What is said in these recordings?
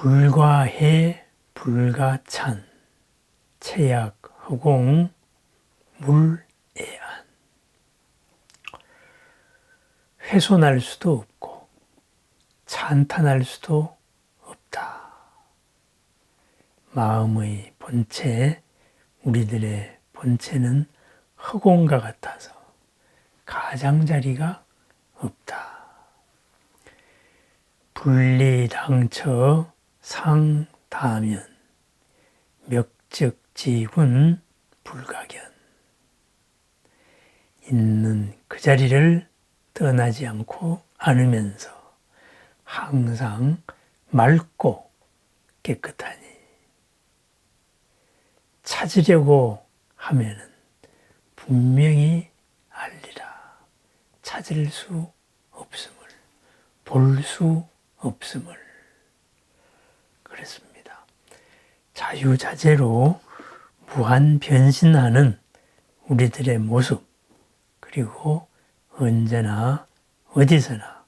불과해 불가찬 체약 허공 물애안 훼손할 수도 없고 찬탄할 수도 없다. 마음의 본체, 우리들의 본체는 허공과 같아서 가장자리가 없다. 분리당처 상다면 멱적지군 불가견. 있는 그 자리를 떠나지 않고 않으면서 항상 맑고 깨끗하니. 찾으려고 하면은 분명히 알리라. 찾을 수 없음을 볼 수 없음을 그랬습니다. 자유자재로 무한 변신하는 우리들의 모습 그리고 언제나 어디서나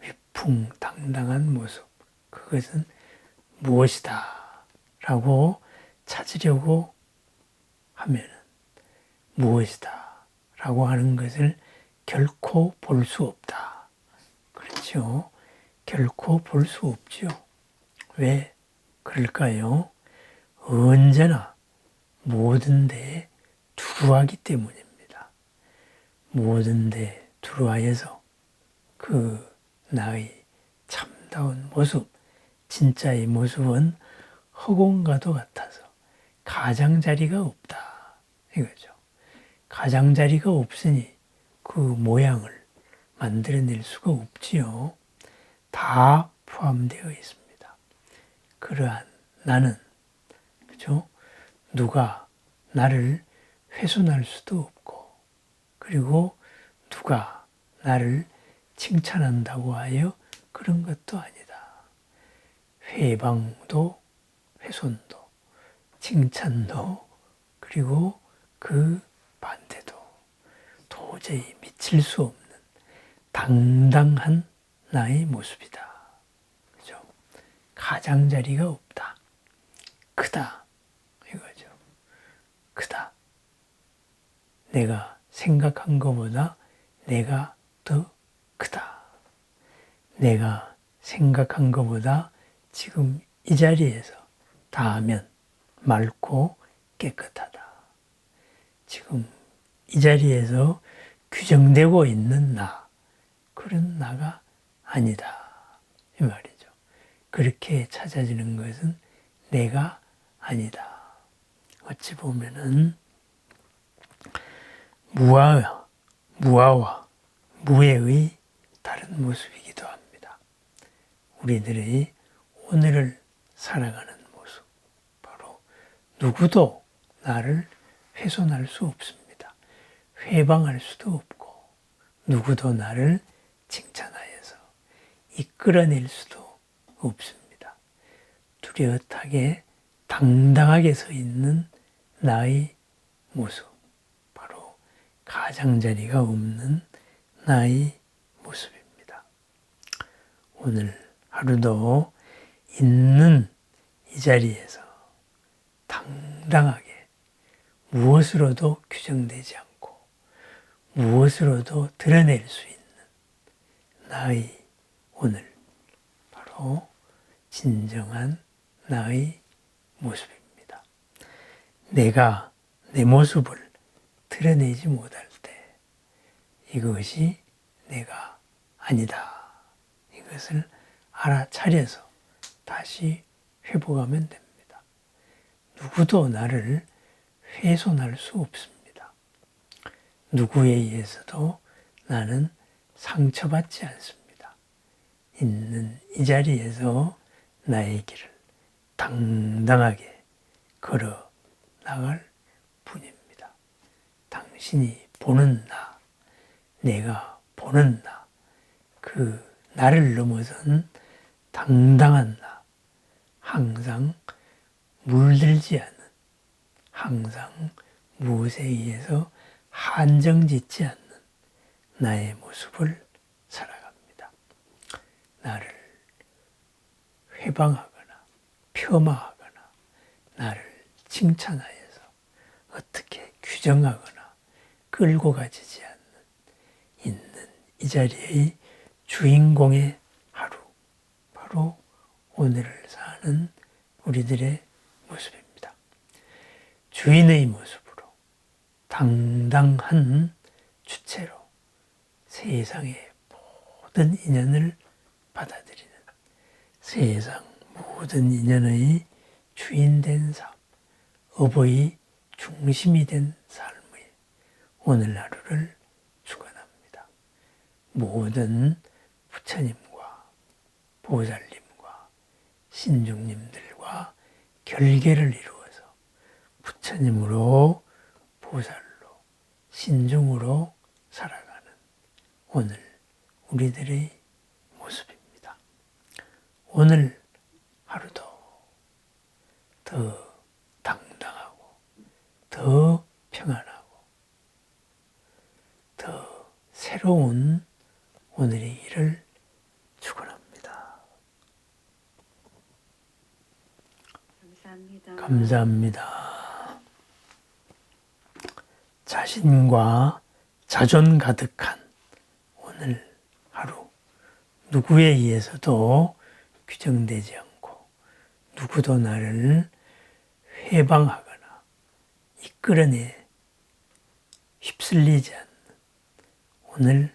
위풍당당한 모습 그것은 무엇이다 라고 찾으려고 하면 무엇이다 라고 하는 것을 결코 볼 수 없다. 그렇죠? 결코 볼 수 없죠. 왜 그럴까요? 언제나 모든 데에 두루하기 때문입니다. 모든 데 두루하여서 그 나의 참다운 모습, 진짜의 모습은 허공과도 같아서 가장자리가 없다. 이거죠. 가장자리가 없으니 그 모양을 만들어낼 수가 없지요. 다 포함되어 있습니다. 그러한 나는, 그죠? 누가 나를 훼손할 수도 없고, 그리고 누가 나를 칭찬한다고 하여 그런 것도 아니다. 회방도, 훼손도, 칭찬도, 그리고 그 반대도 도저히 미칠 수 없는 당당한 나의 모습이다. 가장자리가 없다. 크다. 이거죠. 크다. 내가 생각한 것보다 내가 더 크다. 내가 생각한 것보다 지금 이 자리에서 닿으면 맑고 깨끗하다. 지금 이 자리에서 규정되고 있는 나, 그런 나가 아니다. 이 말이죠. 그렇게 찾아지는 것은 내가 아니다. 어찌 보면은 무아와, 무아와 무해의 다른 모습이기도 합니다. 우리들의 오늘을 살아가는 모습. 바로 누구도 나를 훼손할 수 없습니다. 회방할 수도 없고, 누구도 나를 칭찬하여서 이끌어낼 수도 없습니다. 뚜렷하게 당당하게 서 있는 나의 모습. 바로 가장자리가 없는 나의 모습입니다. 오늘 하루도 있는 이 자리에서 당당하게 무엇으로도 규정되지 않고 무엇으로도 드러낼 수 있는 나의 오늘 바로 진정한 나의 모습입니다. 내가 내 모습을 드러내지 못할 때 이것이 내가 아니다. 이것을 알아차려서 다시 회복하면 됩니다. 누구도 나를 훼손할 수 없습니다. 누구에 의해서도 나는 상처받지 않습니다. 있는 이 자리에서 나의 길을 당당하게 걸어 나갈 뿐입니다. 당신이 보는 나, 내가 보는 나, 그 나를 넘어선 당당한 나, 항상 물들지 않는, 항상 무엇에 의해서 한정짓지 않는 나의 모습을 회방하거나 폄하하거나 나를 칭찬하여서 어떻게 규정하거나 끌고 가지지 않는 있는 이 자리의 주인공의 하루 바로 오늘을 사는 우리들의 모습입니다. 주인의 모습으로 당당한 주체로 세상의 모든 인연을 받아들이는 세상 모든 인연의 주인된 삶, 어버이 중심이 된 삶의 오늘 하루를 축원합니다. 모든 부처님과 보살님과 신중님들과 결계를 이루어서 부처님으로 보살로 신중으로 살아가는 오늘 우리들의 모습입니다. 오늘 하루도 더 당당하고 더 평안하고 더 새로운 오늘의 일을 축원합니다. 감사합니다. 감사합니다. 자신과 자존 가득한 오늘 하루 누구에 의해서도 규정되지 않고 누구도 나를 회방하거나 이끌어내 휩쓸리지 않는 오늘